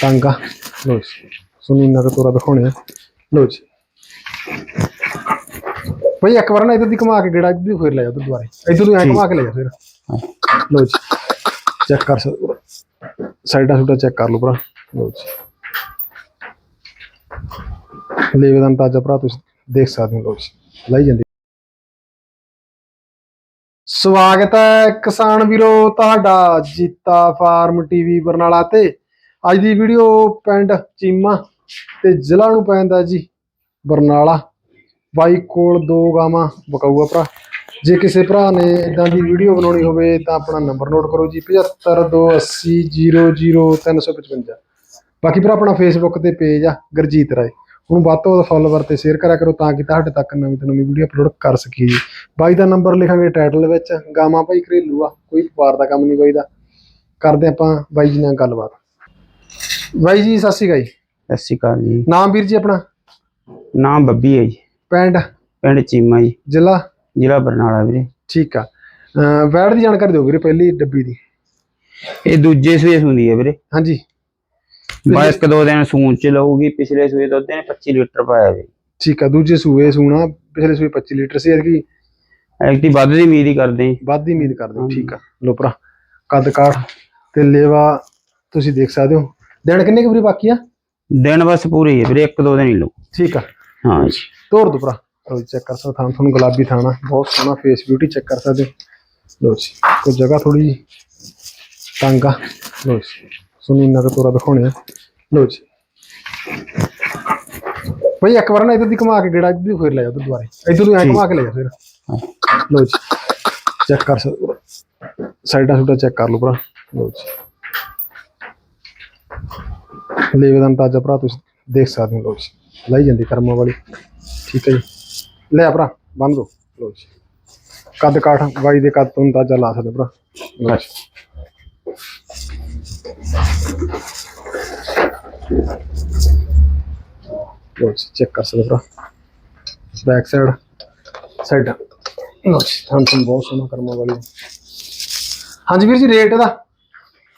ਟਾਂਗਾ। ਲੋ ਜੀ। ਸੁਣੀ ਨਗ ਤੋਰਾ ਦਿਖਾਉਣੇ ਆ। ਲੋ ਜੀ। ਬਈ ਇੱਕ ਵਾਰ ਨਾ ਇਧਰ ਦੀ ਘੁਮਾ ਕੇ ਗੇੜਾ ਇੱਧਰ ਦੀ ਫੇਰ ਲੈ ਜਾ ਤੂੰ ਦੁਬਾਰੇ ਇਧਰ ਨੂੰ ਐ ਘੁਮਾ ਕੇ ਲੈ ਜਾ ਫਿਰ। ਲੋ ਜੀ। ਚੈੱਕ ਕਰ ਸਕਦੇ ਸਾਈਡਾਂ ਸੁਡਾ ਚੈੱਕ ਕਰ ਲਓ ਭਰਾ। ਲੋ ਜੀ। ਲੇਵੇ ਦਾ ਅੰਦਾਜ਼ਾ ਭਰਾ ਤੁਸੀਂ ਦੇਖ ਸਕਦੇ ਹੋ। ਲੋ ਜੀ। ਲਾਈ ਜਾਂਦੀ। ਸਵਾਗਤ ਹੈ ਕਿਸਾਨ ਵੀਰੋ ਤੁਹਾਡਾ ਜੀਤਾ ਫਾਰਮ ਟੀਵੀ ਬਰਨਾਲਾ ਤੇ। ਅੱਜ ਦੀ ਵੀਡੀਓ ਪਿੰਡ ਚੀਮਾ ਤੇ ਜ਼ਿਲ੍ਹਾ ਨੂੰ ਪੈਂਦਾ ਜੀ ਬਰਨਾਲਾ। ਬਾਈ ਕੋਲ ਦੋ ਗਾਵਾਂ ਬਕਾਊਆ ਭਰਾ। ਜੇ ਕਿਸੇ ਭਰਾ ਨੇ ਇਦਾਂ ਦੀ ਵੀਡੀਓ ਬਣਾਉਣੀ ਹੋਵੇ ਤਾਂ ਆਪਣਾ ਨੰਬਰ ਨੋਟ ਕਰੋ ਜੀ 7528000355 ਬਾਕੀ ਭਰਾ ਆਪਣਾ ਫੇਸਬੁੱਕ ਤੇ ਪੇਜ ਆ, ਗੁਰਜੀਤ ਰਾਏ। ਹੁਣ ਵੱਧ ਤੋਂ ਵੱਧ ਫੋਲੋਵਰ ਤੇ ਸ਼ੇਅਰ ਕਰਿਆ ਕਰੋ ਤਾਂ ਕਿ ਤੁਹਾਡੇ ਤੱਕ ਨਵੀਂ ਤੋਂ ਨਵੀਂ ਵੀਡੀਓ ਅਪਲੋਡ ਕਰ ਸਕੀਏ ਜੀ। ਬਾਈ ਦਾ ਨੰਬਰ ਲਿਖਾਂਗੇ ਟਾਈਟਲ ਵਿੱਚ, ਗਾਵਾਂ ਭਾਈ ਘਰੇਲੂ ਆ, ਕੋਈ ਵਪਾਰ ਦਾ ਕੰਮ ਨਹੀਂ ਬਾਈ ਦਾ। ਕਰਦੇ ਆਪਾਂ ਬਾਈ ਜੀ ਨਾਲ ਗੱਲਬਾਤ। ਬਾਈ ਜੀ ਸਤਿ ਸ਼੍ਰੀ ਅਕਾਲ ਜੀ। ਸਤਿ ਸ਼੍ਰੀ ਅਕਾਲ ਜੀ। ਨਾਮ ਵੀਰ ਜੀ ਆਪਣਾ? ਨਾਮ ਬੱਬੀ ਹੈ ਜੀ। ਪਿੰਡ? ਪਿੰਡ ਚੀਮਾ ਜੀ। ਜ਼ਿਲ੍ਹਾ? ਜ਼ਿਲ੍ਹਾ ਬਰਨਾਲਾ ਵੀਰੇ। ਠੀਕ ਆ। ਵੈਟ ਦੀ ਜਾਣਕਾਰੀ ਦਿਓ ਵੀਰੇ ਪਹਿਲੀ ਡੱਬੀ ਦੀ। ਇਹ ਦੂਜੇ ਸੂਏ ਹੁੰਦੀ ਹੈ ਵੀਰੇ। ਹਾਂਜੀ। ਬਾ ਇੱਕ ਦੋ ਦਿਨ ਸੂਣ ਚ ਲਊਗੀ ਪਿਛਲੇ ਸੂਏ ਦੁੱਧ ਨੇ 25 ਲੀਟਰ ਪਾਇਆ ਜੀ ਠੀਕ ਆ ਦੂਜੇ ਸੂਏ ਸੂਣਾ ਪਿਛਲੇ ਸੂਏ 25 ਲੀਟਰ ਸੀ ਐਤਕੀ ਐਕਟੀ ਵੱਧ ਦੀ ਉਮੀਦ ਹੀ ਕਰਦੇ ਵੱਧ ਦੀ ਉਮੀਦ ਕਰਦੇ ਠੀਕ ਆ। ਲੋ ਭਰਾ ਕੱਦ ਕਾਠ ਤੇ ਲੇਵਾ ਤੁਸੀਂ ਦੇਖ ਸਕਦੇ ਹੋ। ਦਿਨ ਕਿੰਨੇ ਕੁ ਵੀਰੇ ਬਾਕੀ ਆ? ਦਿਨ ਬਸ ਪੂਰੇ ਹੀ ਹੈ ਵੀਰੇ ਇੱਕ ਦੋ ਦਿਨ ਹੀ ਲਊ। ਠੀਕ ਆ। ਹਾਂ ਜੀ। ਤੋਰ ਦੋ ਭਰਾ। ਲੋ ਚੈੱਕ ਕਰ ਸਕਦੇ ਥਾਂ ਤੁਹਾਨੂੰ ਗੁਲਾਬੀ ਥਾਣਾ ਬਹੁਤ ਸੋਹਣਾ ਫੇਸ ਬਿਊਟੀ ਚੈੱਕ ਕਰ ਸਕਦੇ ਲੋ ਜੀ ਕੋਈ ਜਗ੍ਹਾ ਥੋੜੀ ਜੀ ਤੰਗ ਆ। ਲੋ ਜੀ ਸੁਣੀ ਨਗ ਤੋਰਾ ਦਿਖਾਉਣੇ ਆ। ਲੋ ਜੀ। ਬਈ ਇੱਕ ਵਾਰ ਨਾ ਇਧਰ ਦੀ ਘੁਮਾ ਕੇ ਗੇੜਾ ਇੱਧਰ ਦੀ ਫੇਰ ਲੈ ਜਾ ਤੂੰ ਦੁਬਾਰੇ। ਇਧਰ ਨੂੰ ਐ ਘੁਮਾ ਕੇ ਲੈ ਜਾ ਫਿਰ। ਲੋ ਜੀ ਚੈੱਕ ਕਰ ਸਕਦੇ ਸਾਈਡਾਂ ਸੁਡਾ ਚੈੱਕ ਕਰ ਲਓ ਭਰਾ। ਲੋ ਜੀ। ਲੇਵੇ ਦਾ ਅੰਦਾਜ਼ਾ ਭਰਾ ਤੁਸੀਂ ਦੇਖ ਸਕਦੇ ਹੋ ਲੋ ਜੀ। ਲਾਈ ਜਾਂਦੀ ਕਰਮਾਂ ਵਾਲੀ। ਠੀਕ ਹੈ ਜੀ। ਲੈ ਭਰਾ ਬੰਨ ਦੋ। ਲੋ ਜੀ। ਕੱਦ ਕਾਠ ਬਾਈ ਦੇ ਕੱਦ ਤੋਂ ਅੰਦਾਜ਼ਾ ਲਾ ਸਕਦੇ ਭਰਾ। ਲਓ ਜੀ। ਲੋ ਜੀ ਚੈੱਕ ਕਰ ਸਕਦੇ ਭਰਾ। ਬੈਕ ਸਾਈਡ ਸਾਈਡ ਲੋ ਜੀ ਥਾਂ ਤੋਂ ਬਹੁਤ ਸੋਹਣਾ ਕਰਮਾਂ ਵਾਲੀ। ਹਾਂਜੀ ਵੀਰ ਜੀ ਰੇਟ ਇਹਦਾ?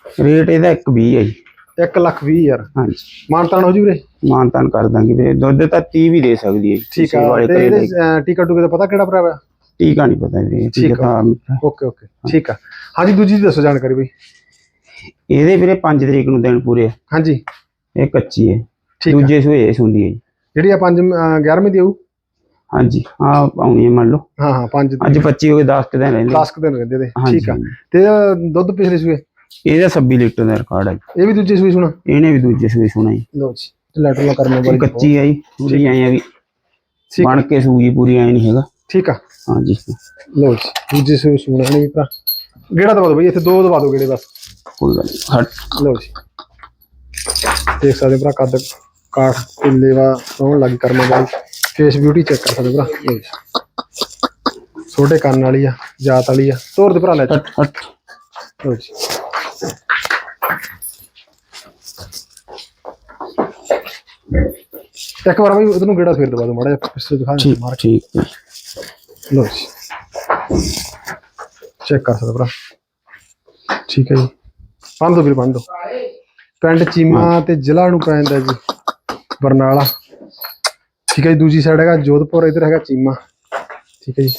ਰੇਟ ਇਹਦਾ 120 ਹੈ ਜੀ। 1 ਲੱਖ ਵੀਹ ਹਜ਼ਾਰ। ਹਾਂਜੀ। ਮਾਨਤਾਨ ਹੋ ਜੂ ਵੀਰੇ? ਮਾਨਤਾਨ ਕਰ ਦਾਂਗੇ ਵੀਰੇ। ਦੁੱਧ ਤਾਂ 30 ਵੀ ਦੇ ਸਕਦੀ ਹੈ ਜੀ, ਠੀਕ ਕਿਸੇ ਆ ਵਾਲੇ ਤੇ ਘਰੇ ਇਹਦੇ ਲਈ। ਅਹ, ਟੀਕਾ ਟੂਕੇ ਦਾ ਪਤਾ ਕਿਹੜਾ ਭਰਾ ਵਾ? ਟੀਕਾ ਨਹੀਂ ਪਤਾ ਵੀਰੇ ਠੀਕ ਠੀਕ ਆ। ਆ ਓਕੇ ਓਕੇ। ਠੀਕ ਆ। ਹਾਂਜੀ ਦੂਜੀ ਦੀ ਦੱਸੋ ਜਾਣਕਾਰੀ ਬਈ। ਇਹਦੇ ਵੀਰੇ 5 ਤਰੀਕ ਨੂੰ ਦਿਨ ਪੂਰੇ ਆ। ਹਾਂਜੀ। ਇਹ ਕੱਚੀ ਹੈ। ਦੂਜੇ ਸੂਏ ਇਸ ਹੁੰਦੀ ਹੈ ਜੀ। ਜਿਹੜੀ ਆ 5 11ਵੀਂ ਦੀ ਆਊ? ਹਾਂਜੀ ਹਾਂ ਆਉਣੀ ਹੈ ਮੰਨ ਲਓ। ਹਾਂ ਹਾਂ 5 ਅੱਜ 25 ਹੋ ਗਏ 10 ਕੁ ਦਿਨ ਰਹਿੰਦੇ। 10 ਦਿਨ ਰਹਿੰਦੇ ਦੇ ਹਾਂਜੀ, ਠੀਕ ਆ। ਤੇ ਦੁੱਧ ਪਿਛਲੇ ਸੂਏ? ਇਹਦਾ 26 ਲੀਟਰ ਦਾ ਰਿਕਾਰਡ ਹੈ। ਇਹ ਵੀ ਦੂਜੀ ਸੂਈ ਸੁਣਾ ਇਹਨੇ ਵੀ ਦੂਜੇ ਸੂਏ ਸੁਣਾਈ ਲਓ ਜੀ ਲੈਟਰ ਲਾ ਕਰਨੇ ਵਾਲੀ ਕੱਚੀ ਆਈ ਪੂਰੀ ਆਈ ਆ ਵੀ। ਬਣ ਕੇ ਸੂਈ ਪੂਰੀ ਆਈ ਨਹੀਂ ਹੈਗਾ। ਠੀਕ ਆ। ਹਾਂਜੀ ਲਓ ਜੀ ਦੂਜੀ ਸੂਈ ਸੁਣਾ ਨਹੀਂ ਭਰਾ। ਗੇੜਾ ਦਵਾ ਦਿਓ ਬਈ ਇੱਥੇ ਦੋ ਦਵਾ ਦਿਓ ਗੇੜੇ ਬਸ। ਕੋਈ ਗੱਲ ਨਹੀਂ ਹਟ। ਲਓ ਜੀ। ਦੇਖ ਸਕਦੇ ਭਰਾ ਕੱਦ ਕਾਠ ਲੇਵਾ ਸੋਹਣ ਲੱਗ ਕਰਮਾਂ ਵਾਲੀ। ਫੇਸ ਬਿਊਟੀ ਚੈੱਕ ਕਰ ਸਕਦੇ ਭਰਾ। ਲਓ ਜੀ। ਛੋਟੇ ਕੰਨ ਵਾਲੀ ਆ ਜਾਤ ਵਾਲੀ ਆ। ਤੋਰ ਦੇ ਭਰਾ ਲੈ। ਹਟ ਹਟ। ਲਓ ਜੀ। ਇੱਕ ਵਾਰ ਵੀ ਉਹਨੂੰ ਗੇੜਾ ਫੇਰ ਦਵਾ ਦਿਓ ਮਾੜਾ ਜਿਹਾ ਪਿੱਛੇ ਦਿਖਾ ਦੇ ਠੀਕ ਮਾਰ ਠੀਕ। ਹੈ। ਲਓ ਜੀ। ਚੈੱਕ ਕਰ ਸਕਦਾ ਭਰਾ। ਠੀਕ ਹੈ ਜੀ। ਬੰਦ ਦੋ ਵੀਰ ਬੰਦ ਦੋ ਪਿੰਡ ਚੀਮਾ ਤੇ ਜ਼ਿਲ੍ਹਾ ਨੂੰ ਪੈਂਦਾ ਜੀ ਬਰਨਾਲਾ। ਠੀਕ ਹੈ ਜੀ ਦੂਜੀ ਸਾਈਡ ਹੈਗਾ ਜੋਧਪੁਰ ਇਧਰ ਹੈਗਾ ਚੀਮਾ। ਠੀਕ ਹੈ ਜੀ।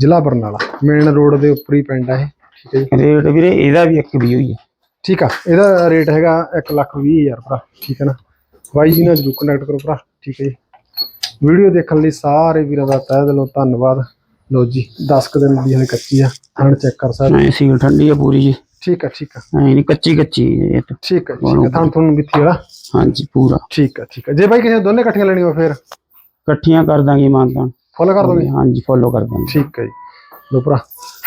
ਜ਼ਿਲ੍ਹਾ ਬਰਨਾਲਾ ਮੇਨ ਰੋਡ ਦੇ ਉੱਪਰ ਹੀ ਪਿੰਡ ਇਹ। ਠੀਕ ਹੈ ਜੀ। ਰੇਟ ਵੀਰੇ ਇਹਦਾ ਵੀ ਇੱਕ ਵੀ ਹੋਈ ਹੈ। ਠੀਕ ਆ ਇਹਦਾ ਰੇਟ ਹੈਗਾ 1 ਲੱਖ ਵੀਹ ਹਜ਼ਾਰ ਭਰਾ। ਠੀਕ ਹੈ ਨਾ। ਬਾਈ ਜੀ ਨਾਲ ਜਰੂਰ ਕੰਟੈਕਟ ਕਰੋ ਭਰਾ ਠੀਕ ਹੈ ਜੀ। ਵੀਡੀਓ ਦੇਖਣ ਲਈ ਸਾਰੇ ਵੀਰਾਂ ਦਾ ਤਹਿ ਦਿਲੋਂ ਧੰਨਵਾਦ। ਲੋ ਜੀ 10 ਕੁ ਦਿਨ ਦੀ ਹਲੇ ਕੱਚੀ ਆ ਹਣ ਚੈੱਕ ਕਰ ਸਕਦੇ ਐ ਸੀਲ ਠੰਡੀ ਹੈ ਪੂਰੀ ਜੀ। ਠੀਕ ਆ ਠੀਕ ਆ। ਐ ਨਹੀਂ ਕੱਚੀ ਕੱਚੀ ਹੈ ਇਹ ਤਾਂ। ਠੀਕ ਆ ਜੀ, ਠੀਕ ਆ ਤੁਹਾਨੂੰ ਤੁਹਾਨੂੰ ਮਿੱਥੀ ਵਾਲਾ। ਹਾਂਜੀ ਪੂਰਾ। ਠੀਕ ਆ ਠੀਕ ਆ। ਜੇ ਬਾਈ ਕਿਸੇ ਨੇ ਦੋਨੇ ਇਕੱਠੀਆਂ ਲੈਣੀ ਹੋ ਫਿਰ? ਇਕੱਠੀਆਂ ਕਰ ਦਾਂਗੇ ਮਾਨਤਾਨ ਫੋਲੋ ਕਰ ਦੋਗੇ? ਹਾਂਜੀ ਫੋਲੋ ਕਰ ਦਾਂਗੇ। ਠੀਕ ਹੈ ਜੀ। ਲੋ ਭਰਾ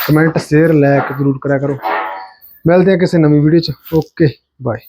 ਕਮੈਂਟ ਸ਼ੇਅਰ ਲਾਇਕ ਜ਼ਰੂਰ ਕਰਿਆ ਕਰੋ। ਮਿਲਦੇ ਆ ਕਿਸੇ ਨਵੀਂ ਵੀਡੀਓ ਚ। Okay bye